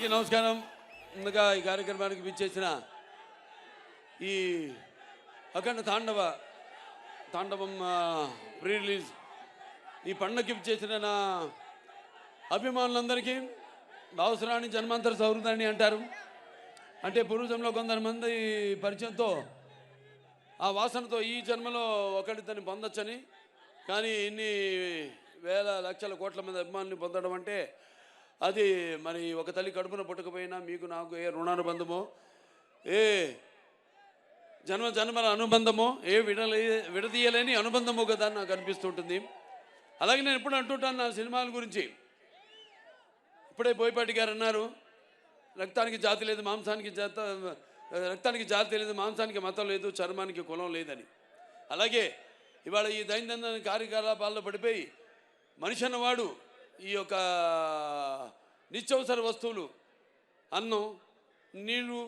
అందరికీ నమస్కారం. ముందుగా ఈ కార్యక్రమానికి విచ్చేసిన ఈ అఖండ తాండవ తాండవం ప్రీ రిలీజ్ ఈ పండగకి విచ్చేసిన నా అభిమానులందరికీ అవసరాన్ని జన్మాంతర సౌహృదాన్ని అంటారు. అంటే పూర్వజంలో కొంతమంది పరిచయంతో ఆ వాసనతో ఈ జన్మలో ఒకటి దాన్ని పొందొచ్చని కానీ ఇన్ని వేల లక్షల కోట్ల మంది అభిమానుల్ని పొందడం అంటే అది మరి ఒక తల్లి కడుపున పుట్టకపోయినా మీకు నాకు ఏ రుణానుబంధమో ఏ జన్మ జన్మల అనుబంధమో ఏ విడలే విడదీయలేని అనుబంధమో కదా అని నాకు అనిపిస్తుంటుంది. అలాగే నేను ఎప్పుడు అంటుంటాను నా సినిమాల గురించి. ఇప్పుడే బోయపాటి గారు అన్నారు రక్తానికి జాతి లేదు మాంసానికి జాత రక్తానికి జాతి లేదు మాంసానికి మతం లేదు చర్మానికి కులం లేదని. అలాగే ఇవాళ ఈ దైనందిన కార్యకలాపాల్లో పడిపోయి మనిషి అన్నవాడు ఈ యొక్క నిత్యవసర వస్తువులు అన్నం నీళ్ళు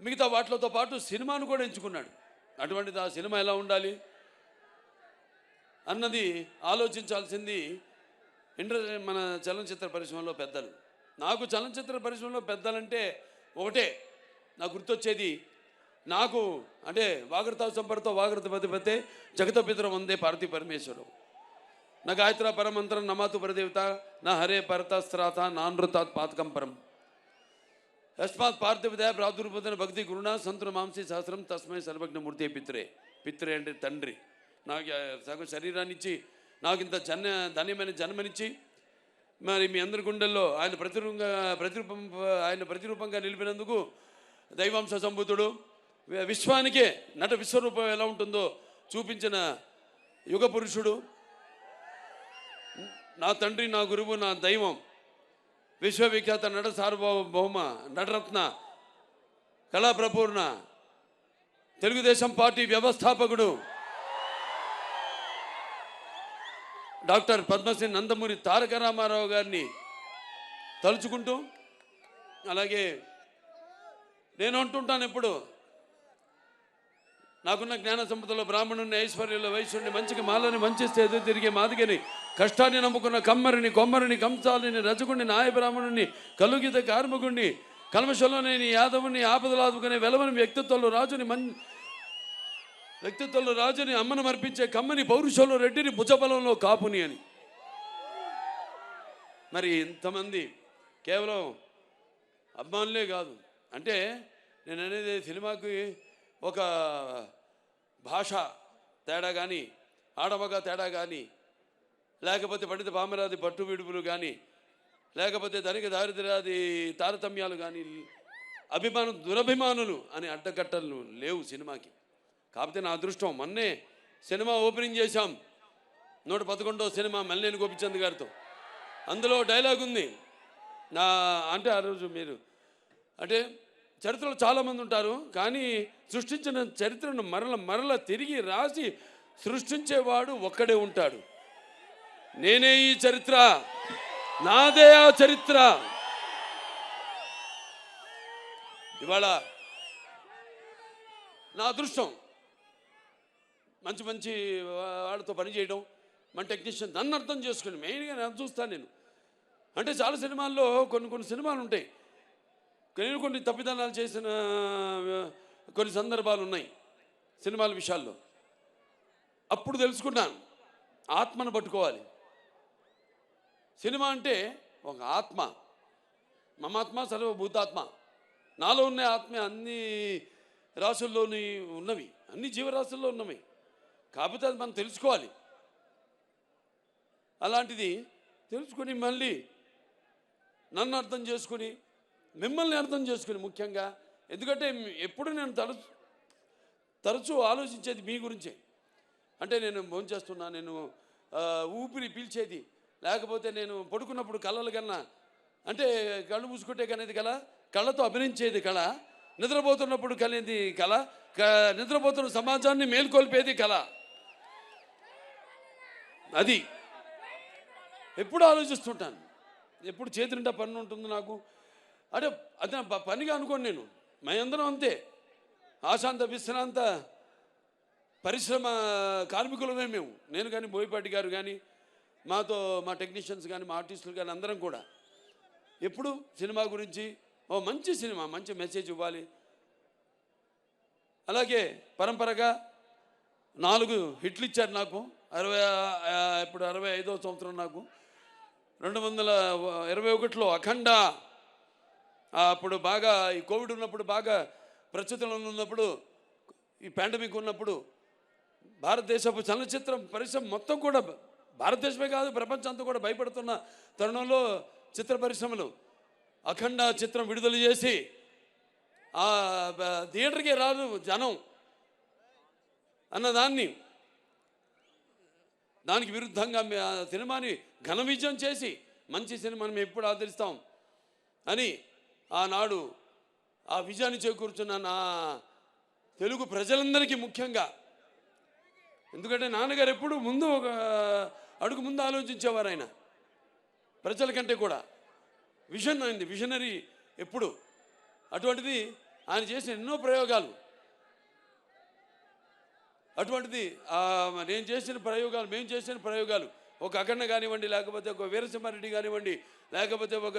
మిగతా వాటితో పాటు సినిమాను కూడా ఎంచుకున్నాడు. అటువంటిది ఆ సినిమా ఎలా ఉండాలి అన్నది ఆలోచించాల్సింది ఇంటర్ మన చలనచిత్ర పరిశ్రమలో పెద్దలు. నాకు చలనచిత్ర పరిశ్రమలో పెద్దలంటే ఒకటే నాకు గుర్తొచ్చేది నాకు అంటే వాగృత సంపర్తో వాగృత పతిపతే జగత పితరం వందే పార్వతీ పరమేశ్వరం. నా గాయత్ర పరమంత్రం నమాతు పరదేవత నా హరే పరతస్త్రాత నానృతాత్ పాతకం పరం. యస్మాత్ పార్థివదయ ప్రాదుర్భుతన భక్తి గురుణ సంతుల మాంసి సహస్రం తస్మై సర్వజ్ఞమూర్తి పిత్రే. పిత్రే అంటే తండ్రి. నాకు సగం శరీరాన్ని ఇచ్చి నాకు ఇంత జన్మ ధన్యమైన జన్మనిచ్చి మరి మీ అందరి గుండెల్లో ఆయన ప్రతిరూపంగా ప్రతిరూపం ఆయన ప్రతిరూపంగా నిలిపినందుకు దైవాంశ సంభూతుడు. విశ్వానికే నట విశ్వరూపం ఎలా ఉంటుందో చూపించిన యుగ పురుషుడు నా తండ్రి నా గురువు నా దైవం విశ్వవిఖ్యాత నట సార్వభౌమ నటరత్న కళాప్రపూర్ణ తెలుగుదేశం పార్టీ వ్యవస్థాపకుడు డాక్టర్ పద్మశ్రీ నందమూరి తారక రామారావు గారిని తలుచుకుంటూ అలాగే నేను అంటుంటాను ఎప్పుడు నాకున్న జ్ఞాన సంపదలో బ్రాహ్మణుని ఐశ్వర్యంలో వైశ్యుడిని మంచికి మాలని మంచిస్తే ఎదురు తిరిగే మాదిగని కష్టాన్ని నమ్ముకున్న కమ్మరిని కొమ్మరిని కంసాలిని రజకుడిని నాయ బ్రాహ్మణుని కలుగిత కార్మికుడిని కల్మషంలో నేను యాదవుని ఆపదలాదుకునే వెలవని వ్యక్తిత్వంలో రాజుని మన్ వ్యక్తిత్వంలో రాజుని అమ్మను మర్పించే కమ్మని పౌరుషంలో రెడ్డిని భుజబలంలో కాపుని అని. మరి ఇంతమంది కేవలం అభిమానులే కాదు. అంటే నేను అనేది సినిమాకి ఒక భాష తేడా కానీ ఆడమగ తేడా కానీ లేకపోతే పండిత పామరాది పట్టు విడుపులు కానీ లేకపోతే ధనిక దారిద్ర్యాది తారతమ్యాలు కానీ అభిమానం దురభిమానులు అని అడ్డకట్టలు లేవు సినిమాకి. కాకపోతే నా అదృష్టం మొన్నే సినిమా ఓపెనింగ్ చేశాం. నూట పదకొండవ సినిమా మల్లేని గోపిచంద్ గారితో. అందులో డైలాగ్ ఉంది. నా అంటే ఆ రోజు మీరు అంటే చరిత్రలో చాలామంది ఉంటారు. కానీ సృష్టించిన చరిత్రను మరల మరల తిరిగి రాసి సృష్టించేవాడు ఒక్కడే ఉంటాడు. నేనే ఈ చరిత్ర. నాదే ఆ చరిత్ర. ఇవాళ నా అదృష్టం. మంచి మంచి వాళ్ళతో పనిచేయడం మన టెక్నీషియన్ నన్ను అర్థం చేసుకుని మెయిన్గా నేను చూస్తాను నేను. అంటే చాలా సినిమాల్లో కొన్ని కొన్ని సినిమాలు ఉంటాయి. నేను కొన్ని తప్పిదనాలు చేసిన కొన్ని సందర్భాలు ఉన్నాయి సినిమాల విషయాల్లో. అప్పుడు తెలుసుకున్నాను ఆత్మను పట్టుకోవాలి. సినిమా అంటే ఒక ఆత్మ. మమాత్మ సర్వభూతాత్మ. నాలో ఉన్న ఆత్మ అన్ని రాసుల్లోని ఉన్నవి అన్ని జీవరాశుల్లో ఉన్నవి. కాకపోతే అది మనం తెలుసుకోవాలి. అలాంటిది తెలుసుకుని మళ్ళీ నన్ను అర్థం చేసుకుని మిమ్మల్ని అర్థం చేసుకుని ముఖ్యంగా ఎందుకంటే ఎప్పుడు నేను తరచు తరచూ ఆలోచించేది మీ గురించే. అంటే నేను భోంచేస్తున్నా నేను ఊపిరి పీల్చేది లేకపోతే నేను పడుకున్నప్పుడు కళ్ళలు కన్నా అంటే కళ్ళు మూసుకుంటే కనేది కళ కళ్ళతో అభినయించేది కళ నిద్రపోతున్నప్పుడు కనేది కళ క- నిద్రపోతున్న సమాజాన్ని మేల్కొల్పేది కళ. అది. ఎప్పుడు ఆలోచిస్తుంటాను. ఎప్పుడు చేతి నిండా పని ఉంటుంది నాకు అంటే అదే పనిగా అనుకోండి నేను. మేమందరం అంతే. ఆశాంత విశ్రాంత పరిశ్రమ కార్మికులమే మేము. నేను కానీ బోయపాటి గారు కానీ మాతో మా టెక్నీషియన్స్ కానీ మా ఆర్టిస్టులు కానీ అందరం కూడా. ఎప్పుడు సినిమా గురించి ఓ మంచి సినిమా మంచి మెసేజ్ ఇవ్వాలి. అలాగే పరంపరగా నాలుగు హిట్లు ఇచ్చారు నాకు. అరవై ఇప్పుడు అరవై ఐదో సంవత్సరం నాకు. రెండు వందల ఇరవై ఒకటిలో అఖండ అప్పుడు బాగా ఈ కోవిడ్ ఉన్నప్పుడు బాగా ప్రచురణ ఉన్నప్పుడు ఈ పాండమిక్ ఉన్నప్పుడు భారతదేశపు చలనచిత్రం పరిశ్రమ మొత్తం కూడా భారతదేశమే కాదు ప్రపంచం అంతా కూడా భయపడుతున్న తరుణంలో చిత్ర పరిశ్రమలు అఖండ చిత్రం విడుదల చేసి ఆ థియేటర్కి రాదు జనం అన్నదాన్ని దానికి విరుద్ధంగా సినిమాని ఘన విజయం చేసి మంచి సినిమాని మేము ఎప్పుడు ఆదరిస్తాం అని ఆనాడు ఆ విజయాన్ని చేకూర్చున్న నా తెలుగు ప్రజలందరికీ ముఖ్యంగా. ఎందుకంటే నాన్నగారు ఎప్పుడు ముందు ఒక అడుగు ముందు ఆలోచించేవారు ఆయన ప్రజల కంటే కూడా. విజన్ అయింది విజనరీ ఎప్పుడు. అటువంటిది ఆయన చేసిన ఎన్నో ప్రయోగాలు. అటువంటిది నేను చేసిన ప్రయోగాలు మేము చేసిన ప్రయోగాలు. ఒక అఖండ కానివ్వండి లేకపోతే ఒక వీరసింహారెడ్డి కానివ్వండి లేకపోతే ఒక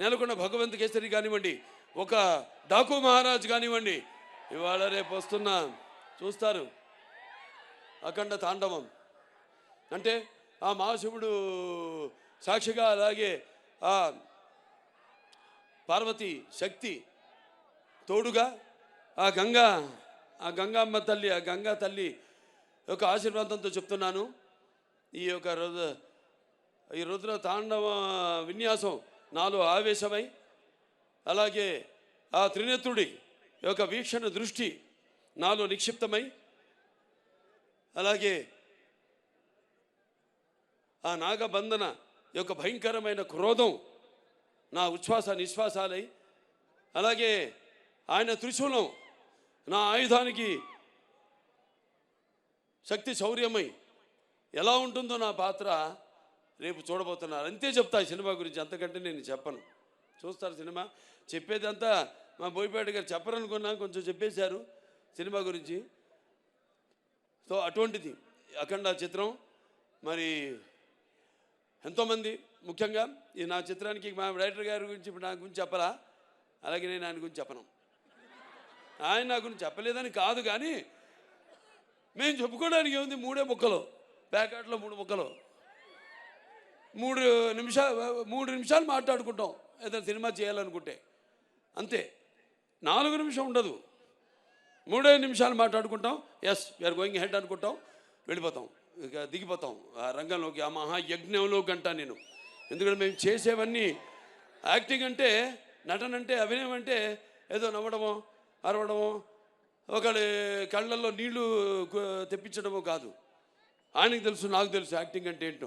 నెలకొండ భగవంత్ కేసరి కానివ్వండి ఒక డాకు మహారాజ్ కానివ్వండి ఇవాళ రేపు వస్తున్న చూస్తారు అఖండ తాండవం. అంటే ఆ మహాశివుడు సాక్షిగా అలాగే ఆ పార్వతి శక్తి తోడుగా ఆ గంగా ఆ గంగామ్మ తల్లి ఆ గంగా తల్లి యొక్క ఆశీర్వాదంతో చెప్తున్నాను. ఈ యొక్క రుద్ర ఈ రుద్ర తాండవ విన్యాసం నాలో ఆవేశమై అలాగే ఆ త్రినేత్రుడి యొక్క వీక్షణ దృష్టి నాలో నిక్షిప్తమై అలాగే ఆ నాగబంధన యొక్క భయంకరమైన క్రోధం నా ఉచ్ఛ్వాస నిశ్వాసాలై అలాగే ఆయన త్రిశూలం నా ఆయుధానికి శక్తి శౌర్యమై ఎలా ఉంటుందో నా పాత్ర రేపు చూడబోతున్నారు. అంతే చెప్తా ఈ సినిమా గురించి. అంతకంటే నేను చెప్పను. చూస్తారు సినిమా. చెప్పేదంతా మా బోయిపేట గారు చెప్పరనుకున్నా కొంచెం చెప్పేశారు సినిమా గురించి. సో అటువంటిది. అఖండ చిత్రం. మరి ఎంతోమంది ముఖ్యంగా ఈ నా చిత్రానికి మా డైరెక్టర్ గారి గురించి ఇప్పుడు నా గురించి చెప్పరా? అలాగే నేను ఆయన గురించి చెప్పను. ఆయన నా గురించి చెప్పలేదని కాదు కానీ మేము చెప్పుకోవడానికి ఏముంది? మూడే ముక్కలు. ప్యాకెట్లో మూడు ముక్కలు. మూడు నిమిషాలు మూడు నిమిషాలు మాట్లాడుకుంటాం. ఏదైనా సినిమా చేయాలనుకుంటే. అంతే. నాలుగు నిమిషం ఉండదు. మూడే నిమిషాలు మాట్లాడుకుంటాం. ఎస్ వీఆర్ గోయింగ్ హెడ్ అనుకుంటాం. వెళ్ళిపోతాం. ఇక దిగిపోతాం. ఆ రంగంలోకి ఆ మహాయజ్ఞంలో అంటా నేను. ఎందుకంటే మేము చేసేవన్నీ యాక్టింగ్ అంటే నటన అంటే అభినయం అంటే ఏదో నవ్వడమో అరవడమో ఒకళ్ళ కళ్ళల్లో నీళ్ళు తెప్పించడము తెప్పించడమో కాదు. ఆయనకు తెలుసు నాకు తెలుసు యాక్టింగ్ అంటే ఏంటో.